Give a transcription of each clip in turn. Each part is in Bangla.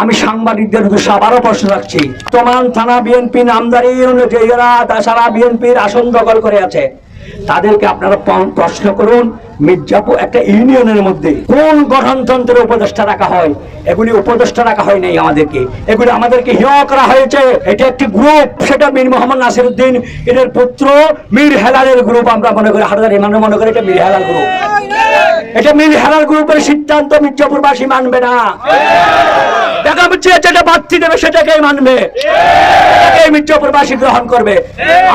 আমি সাংবাদিকদের উদ্দেশ্যে আবারও প্রশ্ন রাখছি। তোমার থানা বিএনপি নামদারি এরা সারা বিএনপির আসন দখল করে আছে। তাদেরকে আপনারা প্রশ্ন করুন মির্জাপুর একটা ইউনিয়নের মধ্যে কোন গঠনতন্ত্রের উপদেষ্টা রাখা হয়? এগুলি উপদেষ্টা রাখা হয় নাই আমাদেরকে। এগুলি আমাদেরকে হেয় করা হয়েছে। এটা একটি গ্রুপ সেটা মীর মোহাম্মদ নাসিরুদ্দিন, এদের পুত্র মীর হেলালের গ্রুপ আমরা মনে করি হাটাদার ইমানে মনে করি এটা মীর হেলাল গ্রুপ এটা মীর হেলাল গ্রুপের সিদ্ধান্ত মির্জাপুরবাসী মানবে না। দেখা যাচ্ছে যেটা বাড়তি দেবে সেটাকেই মানবে। সেটাকেই মির্জাপুরবাসী গ্রহণ করবে।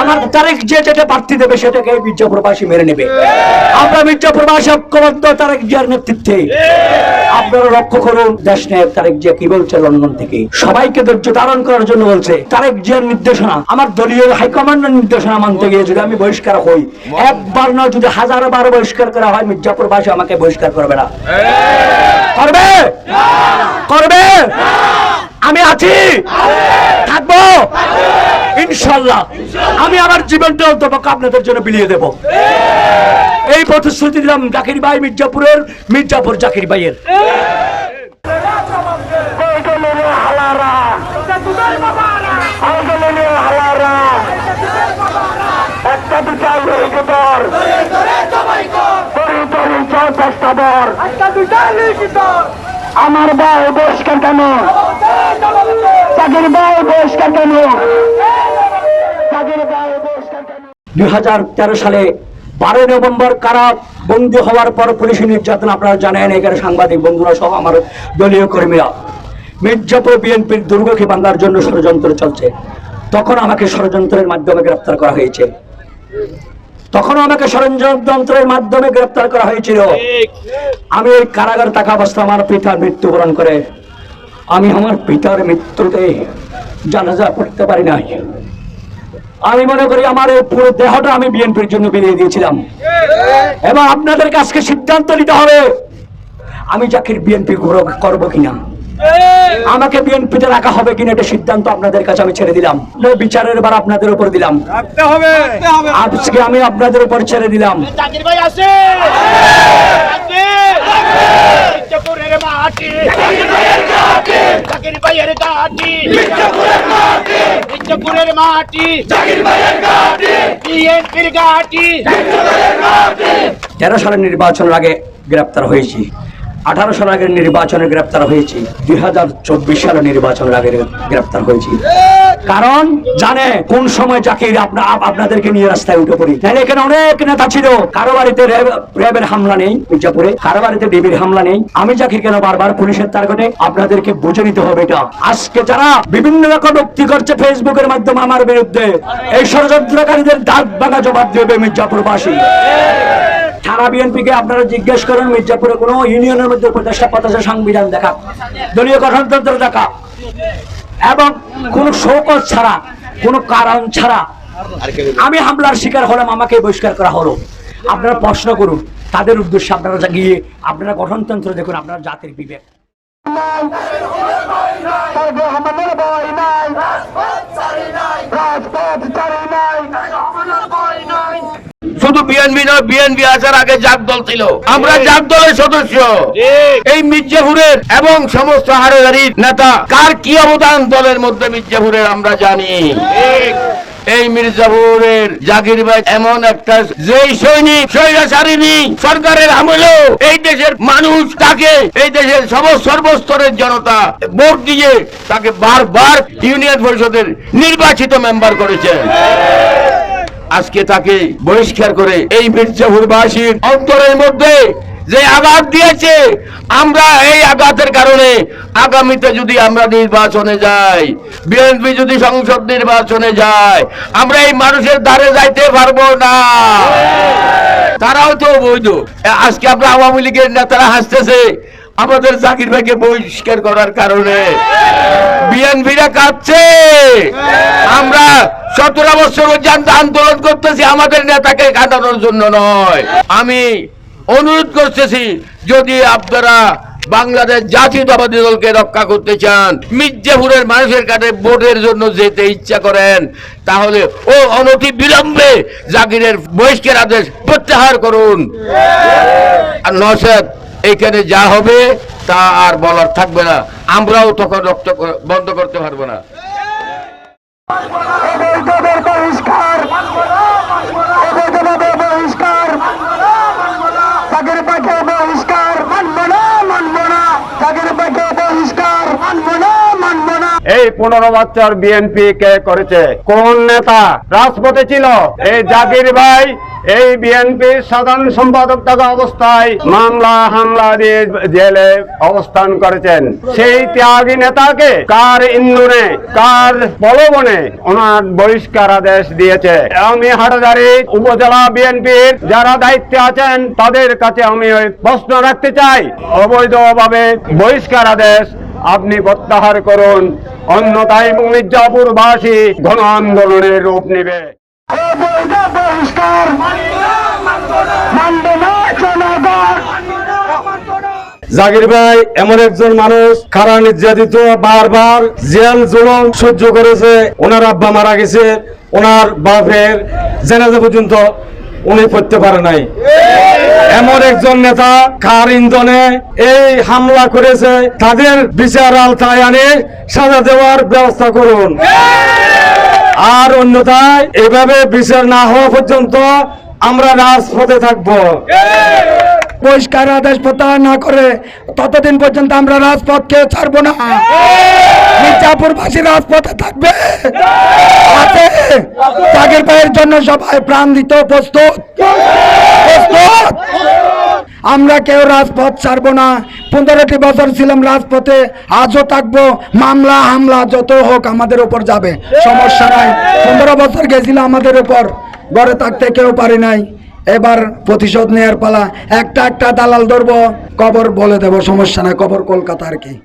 আমার তারিখ যে যেটা বাড়তি দেবে সেটাকে মির্জাপুরবাসী মেনে নেবে। আমরা মির্জাপুরবাসী ঐক্যবদ্ধ তারেক জিয়ার নেতৃত্বে। আপনারা লক্ষ্য করুন দেশ নায়ক তারেক জিয়া কি বলছে লন্ডন থেকে? সবাইকে ধৈর্য ধারণ করার জন্য বলছে তারেক জিয়ার নির্দেশনা আমার দলীয় হাইকমান্ডের নির্দেশনা মানতে গিয়ে যদি আমি বহিষ্কার হই একবার নয় যদি হাজার বার বহিষ্কার করা হয় মির্জাপুরবাসী আমাকে বহিষ্কার করবে না। করবে? করবে? আমি আছি। থাকব? ইনশাল্লাহ। আমি আমার জীবনটা অন্তপক্ষ আপনাদের জন্য বিলিয়ে দেব। এই প্রতিশ্রুতি দিলাম জাকির ভাই মির্জাপুরের মির্জাপুর জাকির ভাইয়ের। একটা বিচার আমার ভাই বহিষ্কার কেন? চাকরির ভাই বহিষ্কার কেন? দুই হাজার তেরো সালে বারোই নভেম্বর কারা বন্দী হওয়ার পর পুলিশের নির্যাতন আপনারা জানেন, এখানে সাংবাদিক বন্ধুরা সহ আমার দলীয় কর্মীরা। মির্জাপুর বিএনপির দুর্গকে ভাঙার জন্য ষড়যন্ত্র চলছে। তখন আমাকে ষড়যন্ত্রের মাধ্যমে গ্রেপ্তার করা হয়েছে। তখন আমাকে ষড়যন্ত্রের মাধ্যমে গ্রেপ্তার করা হয়েছিল। আমি ওই কারাগার থাকা অবস্থা আমার পিতার মৃত্যুবরণ করে, আমি আমার পিতার মৃত্যুতে জানাজা পড়তে পারি নাই। আমি মনে করি আমার এই পুরো দেহটা আমি বিএনপির জন্য বেরিয়ে দিয়েছিলাম। এবং আপনাদের কাছকে সিদ্ধান্ত নিতে হবে আমি জাকির বিএনপি করব কিনা। আমাকে বিএনপিতে রাখা হবে কিনা এটা সিদ্ধান্ত আপনাদের কাছে আমি ছেড়ে দিলাম। বিচারের বার আপনাদের উপর দিলাম। রাখতে হবে। আজকে আমি আপনাদের উপর ছেড়ে দিলাম। জাকির মির্জাপুরের মাটি। জাকির ভাইয়ের গাটি। বিএনপির তেরো সালের নির্বাচনের আগে গ্রেপ্তার হয়েছি। আঠারো সাল আগের নির্বাচনে গ্রেপ্তার হয়েছি। দুই হাজার চব্বিশ সালের নির্বাচনের আগে গ্রেপ্তার হয়েছি। কারণ জানে কোন সময় আপ- আপনাদেরকে নিয়ে রাস্তায় উঠে পড়ি। তাহলে এখানে অনেক নেতা ছিল। কারও বাড়িতে র্যাবের হামলা নেই মির্জাপুরে, কারও বাড়িতে ডিবির হামলা নেই। আমি জাকির কেন বারবার পুলিশের টার্গেটে আপনাদেরকে বুঝে নিতে হবে এটা? আজকে যারা বিভিন্ন রকম ব্যক্তি করছে ফেসবুকের মাধ্যমে আমার বিরুদ্ধে, এই ষড়যন্ত্রকারীদের দাঁত ভাঙা জবাব দেবে মির্জাপুরবাসী। থানা বিএনপিকে আপনারা জিজ্ঞেস করেন, মির্জাপুরে কোনো ইউনিয়নের মধ্যে উপদেষ্টা পতাকা সংবিধান দেখা, দলীয় গঠনতন্ত্র দেখা, এবং কোনো শোকজ ছাড়া, কোনো কারণ ছাড়া আমি হামলার শিকার হলাম, আমাকে বহিষ্কার করা হলো। আপনারা প্রশ্ন করুন, তাদের উদ্দেশ্যে আপনারা গিয়ে, আপনারা গঠনতন্ত্র দেখুন, আপনার জাতির বিবেক। বিএনপি নয় বিএনপি আসার আগে জাগ দল ছিল। আমরা জাগ দলের সদস্য। এই মির্জাপুরের এবং সমস্ত হারেদারির নেতা কার কি অবদান দলের মধ্যে মির্জাপুরের আমরা জানি। এই মির্জাপুরের জাকির ভাই এমন একটা যেই সৈনিক স্বৈরাচারিণী সরকারের আমলেও এই দেশের মানুষ তাকে এই দেশের সমস্ত সর্বস্তরের জনতা ভোট দিয়ে তাকে বারবার ইউনিয়ন পরিষদের নির্বাচিত মেম্বার করেছেন আজকে তাকে বহিষ্কার করে এই মির্জাপুরবাসীর অন্তরের মধ্যে যে আঘাত দিয়েছে, আমরা এই আঘাতের কারণে আগামীতে যদি আমরা নির্বাচনে যাই বিএনপি যদি সংসদ নির্বাচনে যায়, আমরা এই মানুষের দ্বারে যাইতে পারব না। তারাও তো বৈধ আজকে আমরা আওয়ামী লীগের নেতারা হাসতেছে, আমাদের জাকির ভাইকে বহিষ্কার করার কারণে। বিএনপিরা কাঁদছে আমরা সতেরো বছর পর্যন্ত আন্দোলন করতেছি আমাদের নেতাকে কাটানোর জন্য নয়। আমি অনুরোধ করতেছি যদি আপনারা বাংলাদেশ জাতীয়তাবাদী দলকে রক্ষা করতে চান মির্জাপুরের মানুষের কাছে ভোটের জন্য যেতে ইচ্ছা করেন তাহলে ও অনতি বিলম্বে জাকিরের বহিষ্কার আদেশ প্রত্যাহার করুন। আর নসেদ এইখানে যা হবে তা আর বলার থাকবে না। আমরাও তখন রক্ত বন্ধ করতে পারব না অবৈধদের বহিষ্কার অবৈধভাবে বহিষ্কার তাদের পাখে বহিষ্কার মানব না মানব না তাদের পাখে বহিষ্কার মানব না মানব না এই পনেরো বছর বিএনপি কে করেছে? কোন নেতা? রাজপথে ছিল। এই জাকির ভাই, এই বিএনপির সাধারণ সম্পাদক থাকা অবস্থায় মামলা হামলা দিয়ে জেলে অবস্থান করেছেন। সেই ত্যাগী নেতাকে কার ইন্ধনে, কার প্রলোভনে ওনার বহিষ্কার আদেশ দিয়েছে? আমি হাটাজারি উপজেলা বিএনপির যারা দায়িত্বে আছেন, তাদের কাছে আমি ওই প্রশ্ন রাখতে চাই। অবৈধভাবে বহিষ্কার আদেশ আপনি প্রত্যাহার করুন। অন্যথায় মির্জাপুরবাসী গণ আন্দোলনের রূপ নেবে। জাকির ভাই, এমন একজন মানুষ খারা নির্যাতিত বারবার জেল জুলম সহ্য করেছে। ওনার আব্বা মারা গেছে। ওনার বাপের জেনাজা পর্যন্ত উনি পড়তে পারে নাই। এমন একজন নেতা কার ইন্ধনে এই হামলা করেছে, তাদের বিচার আলতায় আনে, সাজা দেওয়ার ব্যবস্থা করুন। আর অন্যথায় এভাবে বিচার না হওয়া পর্যন্ত আমরা রাজপথে থাকব। পরিষ্কার আদেশ প্রত্যাহার না করে ততদিন পর্যন্ত আমরা রাজপথকে ছাড়বো না। মির্জাপুরবাসী রাজপথে থাকবে। জাগের পায়ের জন্য সবাই প্রাণ দিতে, প্রস্তুত। আমরা কেউ রাজপথ ছাড়বো না। পনেরোটি বছর ছিলাম রাজপথে, আজও থাকব। মামলা, হামলা যত হোক আমাদের উপর যাবে। সমস্যা নাই। পনেরো বছর গেছিল আমাদের উপর। ঘরে থাকতে কেউ পারি নাই। এবার প্রতিশোধ নেয়ার পালা। একটা একটা দালাল ধরবো। কবর বলে দেবো। সমস্যা নাই। কবর কলকাতা আর কি?